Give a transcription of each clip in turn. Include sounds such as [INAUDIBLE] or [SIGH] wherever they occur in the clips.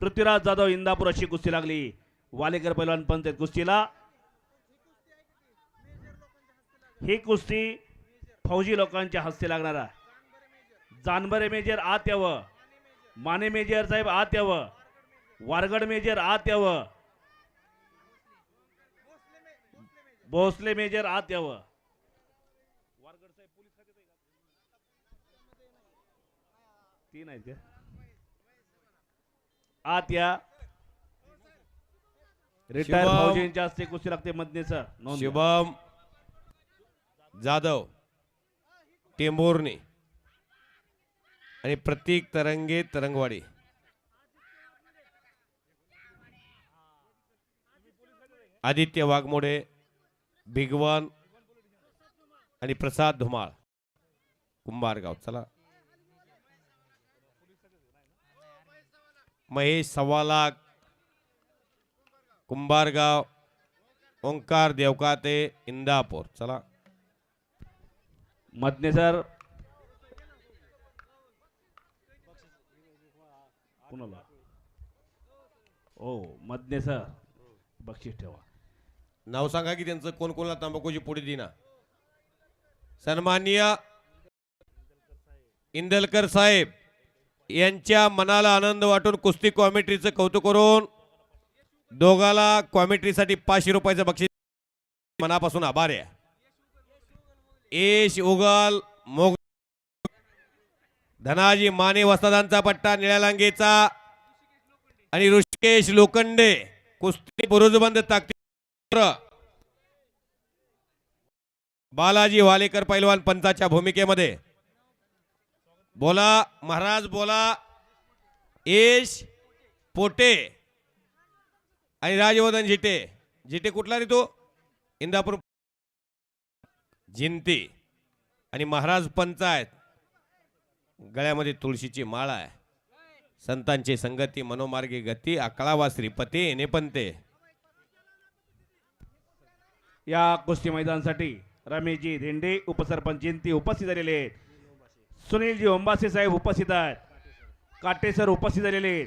पृथ्वीराज जाधव इंदापूर अशी कुस्ती लागली. वालेकर पैलवान पंचायत कुस्तीला. ही कुस्ती फौजी लोकांच्या हस्ते लागणार आहे. जानबरे मेजर आत यावं. माने मेजर साहेब आत यावं. वारगड मेजर आत यावं. भोसले मेजर आत यावं. तीन आहेत का? आत या. रिटायर शिवम. फौजींच्या हस्ते कुस्ती लागते मधनेचं नोंद घ्या. शुभम जाधव. टेंभुर्णी आणि प्रतीक तरंगे तरंगवाडी. आदित्य वाघमोडे भिगवण आणि प्रसाद धुमाळ. कुंभारगाव. चला. महेश सव्वा लाख कुंभारगाव ओंकार देवकाते इंदापूर. चला. मधने सर. कुणाला? ओ मधने सर. बक्षीस ठेवा. नाव सांगा की त्यांचं कोण कोणाला तंबाखूची पुढे दिना? सन्माननीय इंदलकर साहेब. यांच्या मनाला आनंद वाटून कुस्ती कॉमेट्रीचं कौतुक करून दोघाला कॉमेट्रीसाठी पाचशे रुपयाचं बक्षीस मनापासून आभार आहे. एश उगल मोग धनाजी माने वस्तादांचा पट्टा निळ्या लांगेचा आणि ऋषिकेश लोखंडे कुस्ती बुरुजबंद ताकदी बालाजी वालेकर पैलवान पंचाच्या भूमिकेमध्ये बोला महाराज बोला. येश पोटे. आणि राजवर्धन झिटे झिटे कुठला रे तो? इंदापूर. जिंती. आणि महाराज पंचायत. गळ्यामध्ये तुळशीची माळ आहे. संतांची संगती मनोमार्गी गती अकळावा श्रीपती येणे पंते या कुस्ती मैदानासाठी रमेशजी धेंडे उपसरपंच जिंती उपस्थित झालेले आहेत. सुनीलजी ओंबासे साहेब उपस्थित आहेत. काटेसर उपस्थित झालेले आहेत.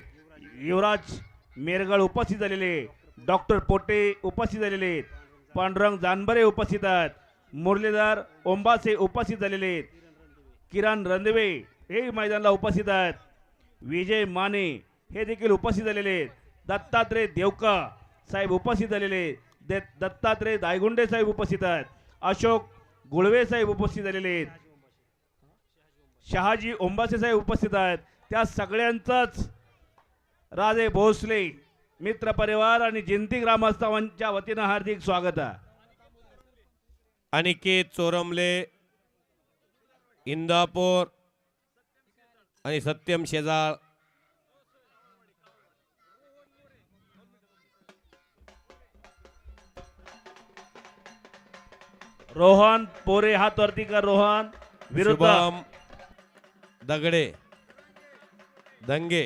युवराज मेरगळ उपस्थित झालेले डॉक्टर पोटे उपस्थित झालेले आहेत. पांडुरंग जानबरे उपस्थित आहेत. मुरलीधर ओंबासे उपस्थित झालेले आहेत. किरण रंधवे हे मैदानाला उपस्थित आहेत. विजय माने हे देखील उपस्थित झालेले आहेत. दत्तात्रय देवका साहेब उपस्थित झालेले आहेत. दे- दत्तात्रय दायगुंडे साहेब उपस्थित आहेत. अशोक गुळवे साहेब उपस्थित झालेले आहेत. शहाजी ओंबासे साहेब उपस्थित आहेत. त्या सगळ्यांचंच राजे भोसले मित्र परिवार आणि जयंती ग्रामस्थांच्या वतीनं हार्दिक स्वागत आहे. अनिकेत चोरमले इंदापूर आणि सत्यम शेजाळ. रोहन पोरे हात वरती कर रोहन. विरुद्ध. शुभम दगडे दंगे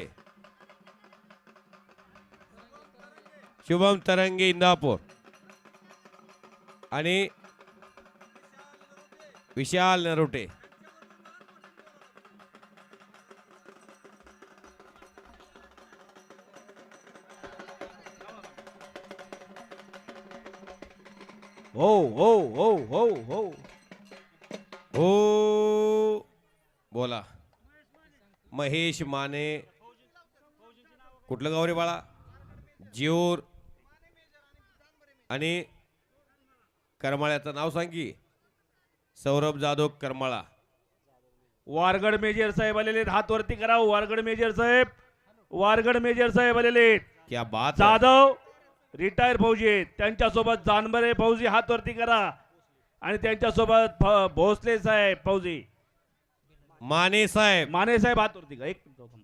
शुभम तरंगे इंदापूर आणि विशाल नरोटे. हो हो हो हो हो. हो बोला. महेश माने. कुठलं गाव रे बाळा? जिओर. आणि करमाळ्याचं नाव सांग सौरभ जाधव करमाळा. वारगड मेजर साहेब आलेले आहेत. हात वरती करा वारगड मेजर साहेब. वारगड मेजर साहेब आलेले आहेत. क्या बात है. जाधव रिटायर फौजी आहेत. त्यांच्यासोबत जानबरे फौजी हात वरती करा. आणि त्यांच्यासोबत फ- भोसले साहेब फौजी. माने साहेब माने साहेब हात वरती एक.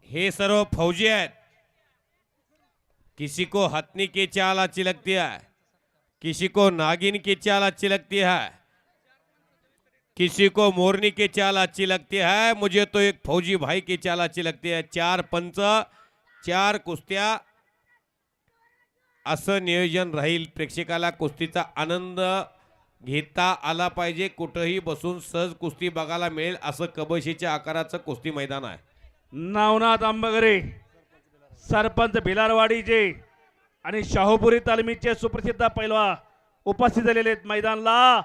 हे सर्व फौजी आहेत किसी को हथनी की चाल अच्छी लगती है किसी को नागिन की चाल अच्छी लगती है किसी को मोरनी की चाल अच्छी लगती है मुझे तो एक फौजी भाई की चाल अच्छी लगती है चार पंच चार कुस्त्या असं नियोजन राहील प्रेक्षकाला कुस्तीचा आनंद घेता आला पाहिजे. कुठंही बसून सहज कुस्ती बघायला मिळेल असं कबशीच्या आकाराचं कुस्ती मैदान आहे. नावनाथ आंबगरे सरपंच भिलारवाडीचे आणि शाहूपुरी तालमीचे सुप्रसिद्ध पैलवा उपस्थित झालेले आहेत मैदानला.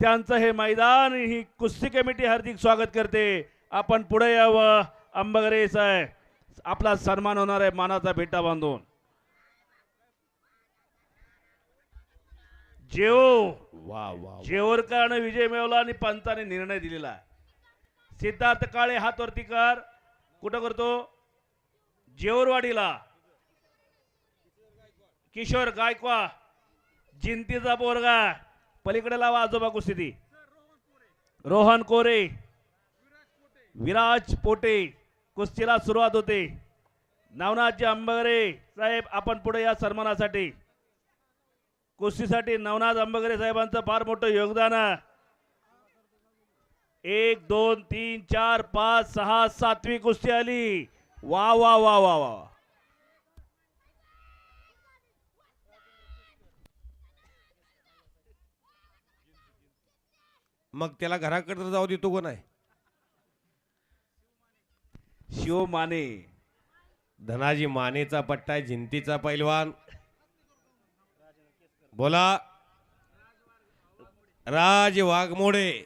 त्यांचं हे मैदान ही कुस्ती कमिटी हार्दिक स्वागत करते. आपण पुढे यावं. अंबगरे साहेब आपला सन्मान होणार आहे मानाचा भेटा बांधून. जेव. वा वा जेवरकरानं विजय मिळवला आणि पंचाने निर्णय दिलेला आहे. सिद्धार्थ काळे हात वरती कर. कुठं करतो? जेवरवाडीला. किशोर गायकवा जिंतीचा पोरगा पलीकडे लावा आजोबा कुस्ती रोहन कोरे. विराज पोटे कुस्तीला सुरुवात होते. नवनाथजी अंबगरे साहेब आपण पुढे या सन्मानासाठी. कुस्तीसाठी नवनाथ अंबगरे साहेबांचं फार मोठं योगदान आहे. एक दोन तीन चार पाच सहा सातवी कुस्ती आली. वा वा वा वा वा मग त्याला घराकडे जाऊ देतो का नाही शिव माने. धनाजी मानेचा पट्टा आहे, जिंतीचा पैलवान. बोला. राज वाघमोडे.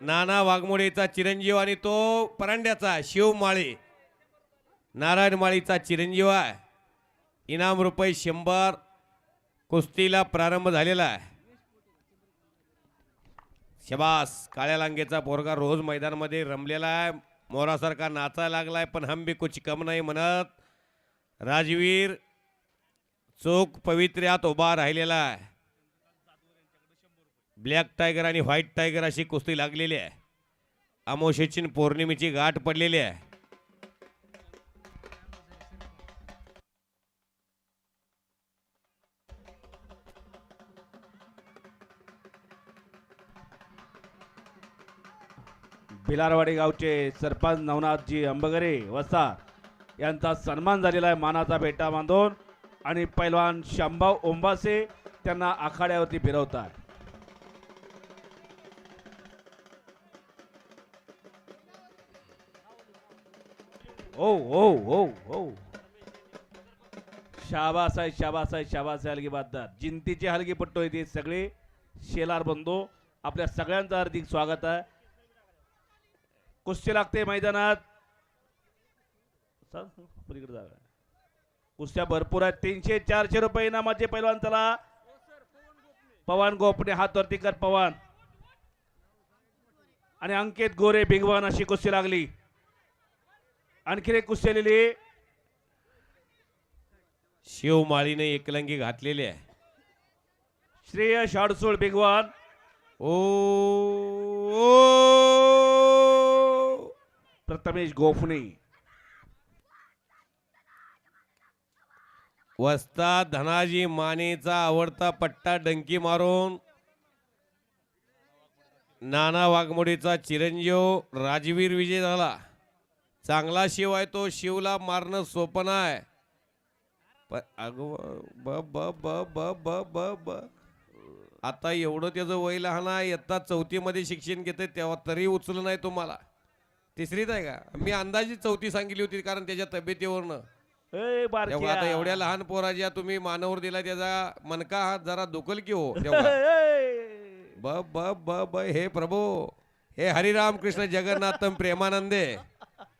नाना वाघमोडेचा चिरंजीव आणि तो परांड्याचा शिव माळे. नारायण माळीचा चिरंजीव आहे. इनाम रुपये शंभर. कुस्तीला प्रारंभ झालेला आहे. शबास काळ्या लांगेचा पोरगा रोज मैदानमध्ये रमलेला आहे. मोरासारखा नाचायला लागलाय पण हम भी कुछ कम नाही म्हणत. राजवीर चोख पवित्र्यात उभा राहिलेला आहे. ब्लॅक टायगर आणि व्हाईट टायगर अशी कुस्ती लागलेली आहे. अमोशेची पौर्णिमेची गाठ पडलेली आहे. भिलारवाडी गावचे सरपंच नवनाथजी अंबगरे वसा यांचा सन्मान झालेला आहे मानाचा बेटा बांधून. आणि पैलवान शांभाव ओंबासे त्यांना आखाड्यावरती फिरवतात. हो, हो, हो, ओ ओ ओ ओ शाबास आहे शाबास आहे शाबास आहे हलगी बाददार जिंतीचे हलगी पट्टो येते सगळे. शेलार बंधू आपल्या सगळ्यांचं हार्दिक स्वागत आहे. कुस्ती लागते मैदानात. पलीकडे जागा कुस्त्या भरपूर आहेत. तीनशे चारशे रुपये इनामाचे पैलवान चला पवन गोपणे हात वरती कर पवन. आणि अंकित गोरे भिगवान अशी कुस्ती लागली. आणखीन एक कुस्ती आलेली. शिव माळीने एकलंगी घातलेली आहे. श्रेयश अडसूळ भिगवान ओ. ओ प्रथमेश गोफणे वस्ता धनाजी मानेचा आवडता पट्टा डंकी मारून नाना वाघमोडीचा चिरंजीव राजवीर विजय झाला. चांगला शिव आहे तो शिवला मारणं सोपं आहे पण अगं ब ब ब ब ब ब ब. आता एवढं त्याचं वय लहान आहे इयत्ता चौथीमध्ये शिक्षण घेते तेव्हा तरी उचलं नाही तुम्हाला. तिसरीत आहे का? मी अंदाजे चौथी सांगितली होती कारण त्याच्या तब्येतीवरनं. ए तेव्हा आता बारक्या. एवढ्या लहान पोराच्या तुम्ही मानावर दिला त्याचा मनका हात जरा दुखल की हो [LAUGHS] तेव्हा ए, ब ब ब ब हे प्रभू हे हरिराम कृष्ण जगन्नाथम प्रेमानंदे.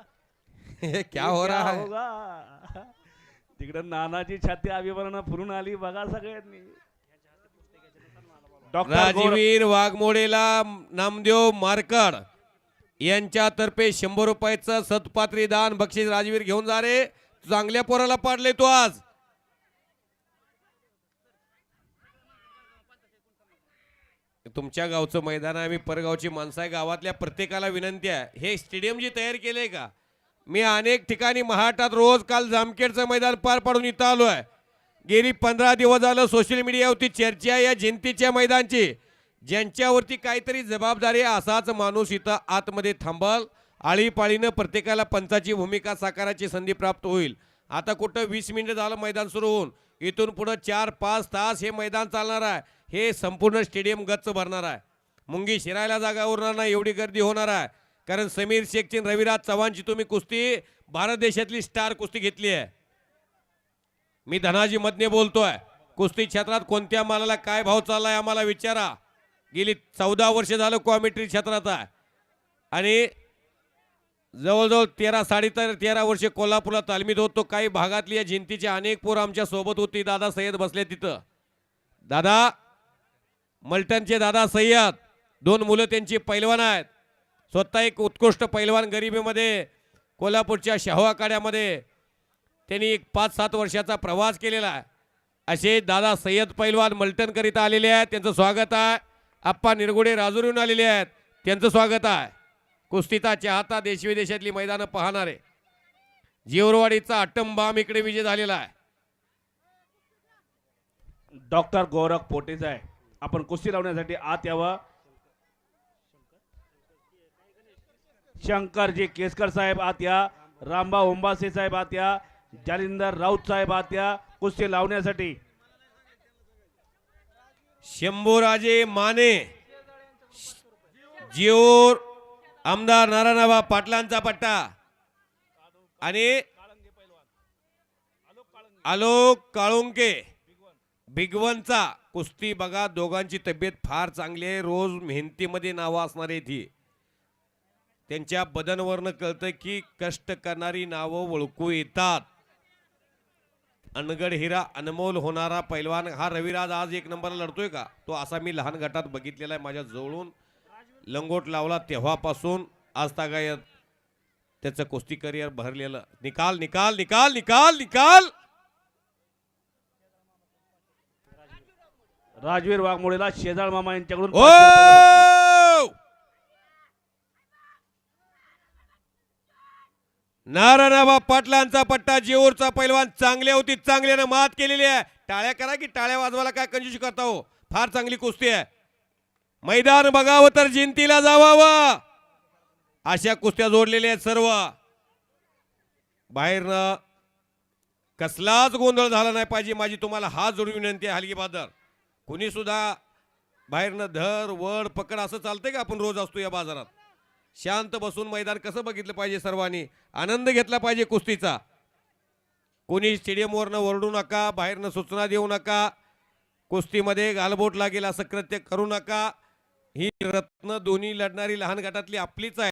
[LAUGHS] हे क्या हो रहा है? होगा. तिकडं नानाची छाती अभिमानानं फुरून आली बघा सगळ्यांनी. डॉक्टर राजवीर वाघमोडेला नामदेव मारकड यांच्यातर्फे शंभर रुपयाचं सत्पात्री दान बक्षीस राजवीर घेऊन जा रे. चांगल्या पोराला पाडले तो आज. तुमच्या गावचं मैदान आहे मी परगावची माणसं आहे गावातल्या प्रत्येकाला विनंती आहे. हे स्टेडियम जे तयार केलंय का? मी अनेक ठिकाणी महाटात रोज काल जामखेडचं मैदान पार पाडून इथं आलो आहे. गेली पंधरा दिवस झालं सोशल मीडियावरती चर्चा या जनतेच्या मैदानची. ज्यांच्यावरती काहीतरी जबाबदारी असाच माणूस इथं आतमध्ये थांबल. आळीपाळीनं प्रत्येकाला पंचाची भूमिका साकाराची संधी प्राप्त होईल. आता कुठं वीस मिनिटं झालं मैदान सुरू होऊन. इथून पुढं चार पाच तास हे मैदान चालणार आहे. हे संपूर्ण स्टेडियम गच्च भरणार आहे. मुंगी शिरायला जागा उरणार नाही एवढी गर्दी होणार आहे. कारण समीर शेखची रविराज चव्हाणची तुम्ही कुस्ती भारत देशातली स्टार कुस्ती घेतली आहे. मी धनाजी मधने बोलतोय कुस्ती क्षेत्रात कोणत्या मालाला काय भाव चाललाय आम्हाला विचारा. गेली चौदा वर्ष झालं कॉमेट्री क्षेत्रात आहे. आणि जवळजवळ तेरा साडे तर तेरा वर्षे कोल्हापूरला तालमीत होतो काही भागातली या जिंतीचे अनेक पोरं आमच्यासोबत होती. दादा सय्यद बसले तिथं. दादा मल्टनचे दादा सय्यद दोन मुलं त्यांची पैलवान आहेत. स्वतः एक उत्कृष्ट पैलवान गरिबीमध्ये कोल्हापूरच्या शाहू त्यांनी एक पाच सात वर्षाचा प्रवास केलेला आहे. असे दादा सय्यद पैलवान मल्टनकरिता आलेले आहेत. त्यांचं स्वागत आहे. आप्पा निरगुडे राजुरीहून आलेले आहेत. त्यांचं स्वागत आहे. कुस्तीचा चाहता देश विदेशातली मैदानं पाहणारे जीवरवाडीचा अट्टम इकडे विजय झालेला आहे. डॉक्टर गौरव पोटेच आहे. आपण कुस्ती लावण्यासाठी आत यावं. शंकरजी केसकर साहेब आत या. रामबा ओंबासे साहेब आत या. जालिंदर राऊत साहेब आत या. कुस्ती लावण्यासाठी. शंभूराजे माने. जिओर आमदार नारायणबा पाटलांचा पट्टा. आणि आलोक काळुंके बिगवनचा. कुस्ती बघा दोघांची तब्येत फार चांगली आहे. रोज मेहनतीमध्ये नावं असणारे ती. त्यांच्या बदनवरनं कळतं की कष्ट करणारी नावं ओळखू येतात. अनगड हिरा अनमोल होणारा पैलवान. हा रविराज आज एक नंबरला लढतोय का? तो असा मी लहान गटात बघितलेला आहे. माझ्या जवळून लंगोट लावला तेव्हापासून आज तागायत. त्याचं कुस्ती करिअर भरलेलं. निकाल निकाल निकाल निकाल निकाल! राजवीर वाघमोडेला शेजाळ मामा यांच्याकडून. ओ नारायणबा पाटलांचा पट्टा जेऊरचा पैलवान चांगल्या होती चांगल्यानं मात केलेली आहे. टाळ्या करा की टाळ्या वाजवायला काय कंजूशी करता हो? फार चांगली कुस्ती आहे. मैदान बघावं तर जिंतीला जावावं. अशा कुस्त्या जोडलेल्या आहेत सर्व. बाहेरनं कसलाच गोंधळ झाला नाही पाहिजे. माझी तुम्हाला हात जोडून विनंती आहे हलगी बाजार कुणी सुद्धा बाहेरनं धर वड पकड असं चालतंय का आपण रोज असतो या बाजारात? शांत बसून मैदान कसं बघितलं पाहिजे सर्वांनी? आनंद घेतला पाहिजे कुस्तीचा. कोणी स्टेडियमवरनं ओरडू नका बाहेरनं सूचना देऊ नका कुस्तीमध्ये गालबोट लागेल असं कृत्य करू नका. ही रत्न दोन्ही लढणारी लहान गटातली आपलीच आहे.